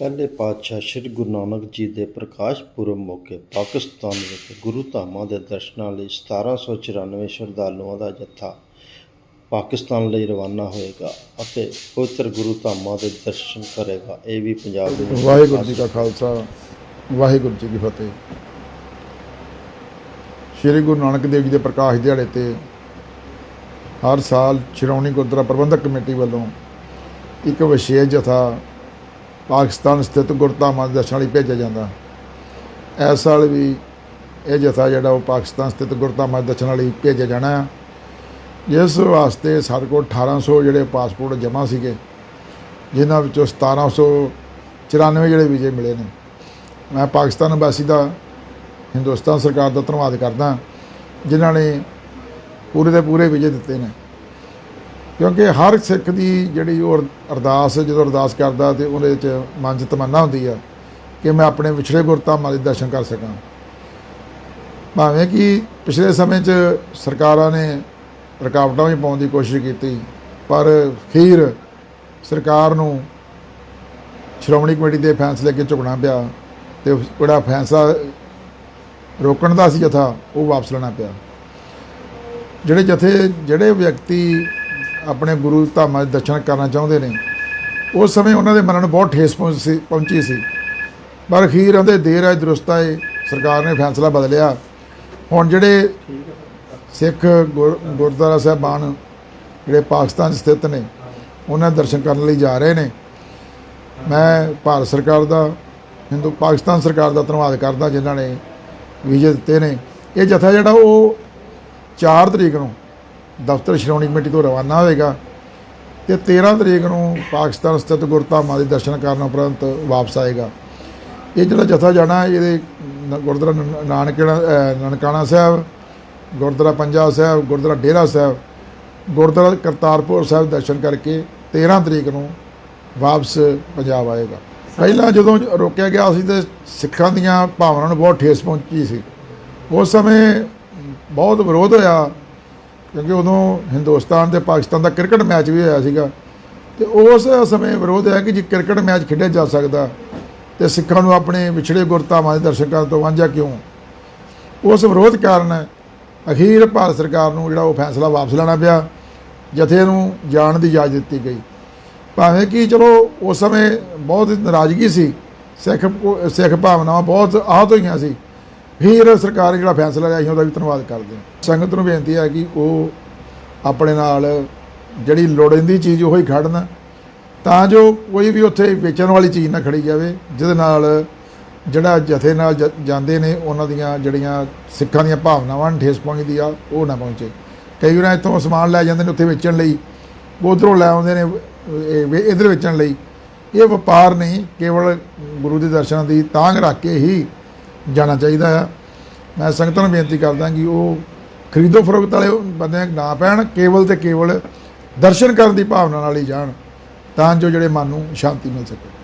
ਪਹਿਲੇ ਪਾਤਸ਼ਾਹ ਸ੍ਰੀ ਗੁਰੂ ਨਾਨਕ ਜੀ ਦੇ ਪ੍ਰਕਾਸ਼ ਪੁਰਬ ਮੌਕੇ ਪਾਕਿਸਤਾਨ ਵਿੱਚ ਗੁਰੂ ਧਾਮਾਂ ਦੇ ਦਰਸ਼ਨਾਂ ਲਈ 1794 ਸ਼ਰਧਾਲੂਆਂ ਦਾ ਜੱਥਾ ਪਾਕਿਸਤਾਨ ਲਈ ਰਵਾਨਾ ਹੋਏਗਾ ਅਤੇ ਪਵਿੱਤਰ ਗੁਰੂ ਧਾਮਾਂ ਦੇ ਦਰਸ਼ਨ ਕਰੇਗਾ। ਇਹ ਵੀ ਪੰਜਾਬ ਦੇ ਵਾਹਿਗੁਰੂ ਜੀ ਕਾ ਖਾਲਸਾ, ਵਾਹਿਗੁਰੂ ਜੀ ਕੀ ਫਤਿਹ। ਸ੍ਰੀ ਗੁਰੂ ਨਾਨਕ ਦੇਵ ਜੀ ਦੇ ਪ੍ਰਕਾਸ਼ ਦਿਹਾੜੇ ਤੇ ਹਰ ਸਾਲ ਸ਼੍ਰੋਮਣੀ ਗੁਰਦੁਆਰਾ ਪ੍ਰਬੰਧਕ ਕਮੇਟੀ ਵੱਲੋਂ ਇੱਕ ਵਿਸ਼ੇਸ਼ ਜਥਾ ਪਾਕਿਸਤਾਨ ਸਥਿਤ ਗੁਰਧਾਮਾਂ ਦੇ ਦਰਸ਼ਨ ਲਈ ਭੇਜਿਆ ਜਾਂਦਾ। ਇਸ ਸਾਲ ਵੀ ਇਹ ਜਥਾ ਜਿਹੜਾ ਉਹ ਪਾਕਿਸਤਾਨ ਸਥਿਤ ਗੁਰਧਾਮਾਂ ਦੇ ਦਰਸ਼ਨ ਲਈ ਭੇਜਿਆ ਜਾਣਾ ਆ। ਜਿਸ ਵਾਸਤੇ ਸਾਡੇ ਕੋਲ 1800 ਜਿਹੜੇ ਪਾਸਪੋਰਟ ਜਮ੍ਹਾਂ ਸੀਗੇ, ਜਿਨ੍ਹਾਂ ਵਿੱਚੋਂ 1794 ਜਿਹੜੇ ਵੀਜ਼ੇ ਮਿਲੇ ਨੇ। ਮੈਂ ਪਾਕਿਸਤਾਨ ਅੰਬੈਸੀ ਦਾ ਹਿੰਦੁਸਤਾਨ ਸਰਕਾਰ ਦਾ ਧੰਨਵਾਦ ਕਰਦਾ, ਜਿਨ੍ਹਾਂ ਨੇ ਪੂਰੇ ਦੇ ਪੂਰੇ ਵੀਜ਼ੇ ਦਿੱਤੇ ਨੇ। ਕਿਉਂਕਿ ਹਰ ਸਿੱਖ ਦੀ ਜਿਹੜੀ ਉਹ ਅਰਦਾਸ ਜਦੋਂ ਅਰਦਾਸ ਕਰਦਾ ਤੇ ਉਹਦੇ ਵਿੱਚ ਮਨ 'ਚ ਤਮੰਨਾ ਹੁੰਦੀ ਆ ਕਿ ਮੈਂ ਆਪਣੇ ਵਿਛੜੇ ਗੁਰਧਾਮਾਂ ਦੇ ਦਰਸ਼ਨ ਕਰ ਸਕਾਂ। ਭਾਵੇਂ ਕਿ ਪਿਛਲੇ ਸਮੇਂ 'ਚ ਸਰਕਾਰਾਂ ਨੇ ਰੁਕਾਵਟਾਂ ਵੀ ਪਾਉਣ ਦੀ ਕੋਸ਼ਿਸ਼ ਕੀਤੀ, ਪਰ ਅਖੀਰ ਸਰਕਾਰ ਨੂੰ ਸ਼੍ਰੋਮਣੀ ਕਮੇਟੀ ਦੇ ਫੈਸਲੇ ਅੱਗੇ ਝੁਕਣਾ ਪਿਆ ਤੇ ਉਹ ਜਿਹੜਾ ਫੈਸਲਾ ਰੋਕਣ ਦਾ ਸੀ ਜਥਾ, ਉਹ ਵਾਪਸ ਲੈਣਾ ਪਿਆ। ਜਿਹੜੇ ਜਥੇ, ਜਿਹੜੇ ਵਿਅਕਤੀ ਆਪਣੇ ਗੁਰੂ ਧਾਮਾਂ ਦੇ ਦਰਸ਼ਨ ਕਰਨਾ ਚਾਹੁੰਦੇ ਨੇ। ਉਸ ਸਮੇਂ ਉਹਨਾਂ ਦੇ ਮਨਾਂ ਨੂੰ ਬਹੁਤ ਠੇਸ ਪਹੁੰਚ ਸੀ, ਪਹੁੰਚੀ ਸੀ। ਪਰ ਅਖੀਰ ਉਹਦੇ ਦੇਰ ਆਏ ਦਰੁਸਤ ਹੈ ਸਰਕਾਰ ਨੇ ਫੈਸਲਾ ਬਦਲਿਆ। ਹੁਣ ਜਿਹੜੇ ਸਿੱਖ ਗੁਰ- ਗੁਰਦੁਆਰਾ ਸਾਹਿਬਾਨ ਜਿਹੜੇ ਪਾਕਿਸਤਾਨ 'ਚ ਸਥਿਤ ਨੇ, ਉਹਨਾਂ ਦਰਸ਼ਨ ਕਰਨ ਲਈ ਜਾ ਰਹੇ ਨੇ। ਮੈਂ ਭਾਰਤ ਸਰਕਾਰ ਦਾ, ਹਿੰਦੂ, ਪਾਕਿਸਤਾਨ ਸਰਕਾਰ ਦਾ ਧੰਨਵਾਦ ਕਰਦਾ ਜਿਨ੍ਹਾਂ ਨੇ ਵੀਜ਼ੇ ਦਿੱਤੇ ਨੇ। ਇਹ ਜਥਾ ਜਿਹੜਾ ਉਹ 4 ਤਰੀਕ ਨੂੰ ਦਫ਼ਤਰ ਸ਼੍ਰੋਮਣੀ ਕਮੇਟੀ ਤੋਂ ਰਵਾਨਾ ਹੋਵੇਗਾ ਤੇ 13 ਤਰੀਕ ਨੂੰ ਪਾਕਿਸਤਾਨ ਸਥਿਤ ਗੁਰਧਾਮਾਂ ਦੇ ਦਰਸ਼ਨ ਕਰਨ ਉਪਰੰਤ ਵਾਪਸ ਆਏਗਾ। ਇਹ ਜਿਹੜਾ ਜਥਾ ਜਾਣਾ, ਇਹਦੇ ਗੁਰਦੁਆਰਾ ਨ- ਨਾਨਕਣਾ ਨਨਕਾਣਾ ਸਾਹਿਬ, ਗੁਰਦੁਆਰਾ ਪੰਜਾ ਸਾਹਿਬ, ਗੁਰਦੁਆਰਾ ਡੇਰਾ ਸਾਹਿਬ, ਗੁਰਦੁਆਰਾ ਕਰਤਾਰਪੁਰ ਸਾਹਿਬ ਦਰਸ਼ਨ ਕਰਕੇ 13 ਤਰੀਕ ਨੂੰ ਵਾਪਸ ਪੰਜਾਬ ਆਏਗਾ। ਪਹਿਲਾਂ ਜਦੋਂ ਰੋਕਿਆ ਗਿਆ ਸੀ ਤੇ ਸਿੱਖਾਂ ਦੀਆਂ ਭਾਵਨਾਵਾਂ ਨੂੰ ਬਹੁਤ ਠੇਸ ਪਹੁੰਚੀ ਸੀ। ਉਸ ਸਮੇਂ ਬਹੁਤ ਵਿਰੋਧ ਹੋਇਆ। ਕਿਉਂਕਿ ਉਦੋਂ ਹਿੰਦੁਸਤਾਨ ਤੇ ਪਾਕਿਸਤਾਨ ਦਾ ਕ੍ਰਿਕਟ ਮੈਚ ਵੀ ਹੋਇਆ ਸੀਗਾ। ਤੇ ਉਸ ਸਮੇਂ ਵਿਰੋਧ ਹੈ ਕਿ ਜੇ ਕ੍ਰਿਕਟ ਮੈਚ ਖੇਡਿਆ ਜਾ ਸਕਦਾ ਤੇ ਸਿੱਖਾਂ ਨੂੰ ਆਪਣੇ ਵਿਛੜੇ ਗੁਰਧਾਮਾਂ ਦੇ ਦਰਸ਼ਕਾਂ ਤੋਂ ਵਾਂਝਾ ਕਿਉਂ? ਉਸ ਵਿਰੋਧ ਕਾਰਨ ਅਖੀਰ ਭਾਰਤ ਸਰਕਾਰ ਨੂੰ ਜਿਹੜਾ ਉਹ ਫੈਸਲਾ ਵਾਪਸ ਲੈਣਾ ਪਿਆ, ਜਥੇ ਨੂੰ ਜਾਣ ਦੀ ਇਜਾਜ਼ਤ ਦਿੱਤੀ ਗਈ। ਭਾਵੇਂ ਕਿ ਚਲੋ ਉਸ ਸਮੇਂ ਬਹੁਤ ਨਾਰਾਜ਼ਗੀ ਸੀ, ਸਿੱਖ ਸਿੱਖ ਭਾਵਨਾਵਾਂ ਬਹੁਤ ਆਹਤ ਹੋਈਆਂ ਸੀ ਫਿਰ ਸਰਕਾਰ ਨੇ ਜਿਹੜਾ ਫੈਸਲਾ ਲਿਆ ਸੀ ਉਹਦਾ ਵੀ ਧੰਨਵਾਦ ਕਰਦੇ ਹਾਂ। ਸੰਗਤ ਨੂੰ ਬੇਨਤੀ ਹੈ ਕਿ ਉਹ ਆਪਣੇ ਨਾਲ ਜਿਹੜੀ ਲੋੜੀਂਦੀ ਚੀਜ਼ ਉਹੀ ਖੜਨ, ਤਾਂ ਜੋ ਕੋਈ ਵੀ ਉੱਥੇ ਵੇਚਣ ਵਾਲੀ ਚੀਜ਼ ਨਾ ਖੜੀ ਜਾਵੇ, ਜਿਹਦੇ ਨਾਲ ਜਿਹੜਾ ਜਥੇ ਨਾਲ ਜ- ਜਾਂਦੇ ਨੇ, ਉਹਨਾਂ ਦੀਆਂ ਜਿਹੜੀਆਂ ਸਿੱਖਾਂ ਦੀਆਂ ਭਾਵਨਾਵਾਂ ਨੂੰ, ਠੇਸ ਪਹੁੰਚਦੀ ਆ, ਉਹ ਨਾ ਪਹੁੰਚੇ। ਕਈ ਵਾਰ ਇੱਥੋਂ ਸਮਾਨ ਲੈ ਜਾਂਦੇ ਨੇ ਉੱਥੇ ਵੇਚਣ ਲਈ, ਉਧਰੋਂ ਲੈ ਆਉਂਦੇ ਨੇ, ਇਹ ਇੱਧਰ ਵੇਚਣ ਲਈ। ਇਹ ਵਪਾਰ ਨਹੀਂ, ਕੇਵਲ ਗੁਰੂ ਦੇ ਦਰਸ਼ਨਾਂ ਦੀ ਤਾਂਗ ਰੱਖ ਕੇ ਹੀ ਜਾਣਾ ਚਾਹੀਦਾ ਆ। ਮੈਂ ਸੰਗਤਾਂ ਨੂੰ ਬੇਨਤੀ ਕਰਦਾ ਕਿ ਉਹ ਖਰੀਦੋ ਫਰੋਖਤ ਵਾਲੇ ਬੰਦੇ ਨਾ ਪੈਣ, ਕੇਵਲ ਤੇ ਕੇਵਲ ਦਰਸ਼ਨ ਕਰਨ ਦੀ ਭਾਵਨਾ ਨਾਲ ਹੀ ਜਾਣ, ਤਾਂ ਜੋ ਜਿਹੜੇ ਮਨ ਨੂੰ ਸ਼ਾਂਤੀ ਮਿਲ ਸਕੇ।